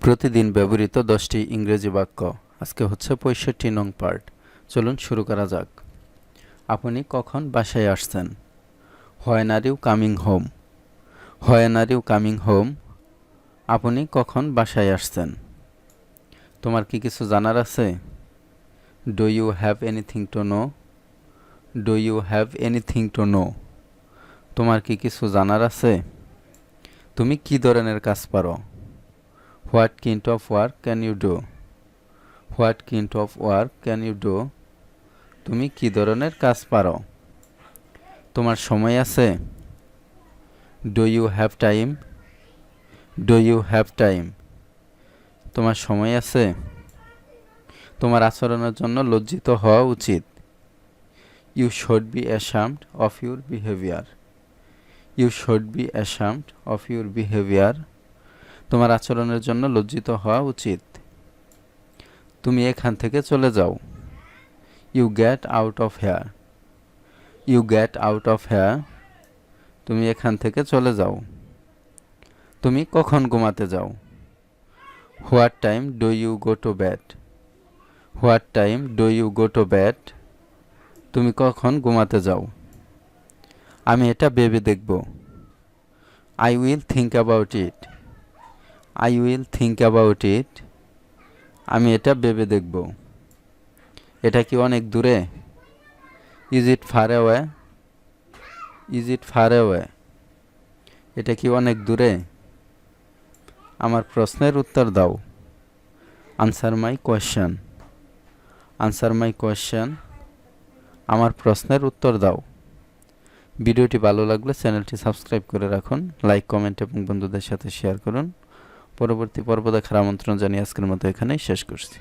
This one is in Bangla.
প্রতিদিন ব্যবহৃত দশটি ইংরেজি বাক্য। আজকে হচ্ছে পঁয়ষট্টি নং পার্ট। চলুন শুরু করা যাক। আপনি কখন বাসায় আসছেন? When are you coming home? When are you coming home? আপনি কখন বাসায় আসছেন? তোমার কি কিছু জানার আছে? Do you have anything to know do you have anything to know তোমার কি কিছু জানার আছে? তুমি কি ধরনের কাজ পারো? What kind of work can you do what kind of work can you do তুমি কি ধরনের কাজ পারো? তোমার সময় আছে? Do you have time do you have time তোমার সময় আছে? তোমার আচরণের জন্য লজ্জিত হওয়া উচিত। You should be ashamed of your behaviour you should be ashamed of your behaviour তোমার আচরণের জন্য লজ্জিত হওয়া উচিত। তুমি এখান থেকে চলে যাও। You get out of here you get out of here তুমি এখান থেকে চলে যাও। তুমি কখন ঘুমাতে যাও? What time do you go to bed what time do you go to bed তুমি কখন ঘুমাতে যাও? আমি এটা ভেবে দেখব। I will think about it I will think about it আমি এটা ভেবে দেখব। এটা কি অনেক দূরে? Is it far away is it far away এটা কি অনেক দূরে? আমার প্রশ্নের উত্তর দাও। Answer my question answer my question আমার প্রশ্নের উত্তর দাও। ভিডিওটি ভালো লাগলে চ্যানেলটি সাবস্ক্রাইব করে রাখুন, লাইক, কমেন্ট এবং বন্ধুদের সাথে শেয়ার করুন। পরবর্তী পর্ব দেখার আমন্ত্রণ জানিয়ে আজকের মতো এখানেই শেষ করছি।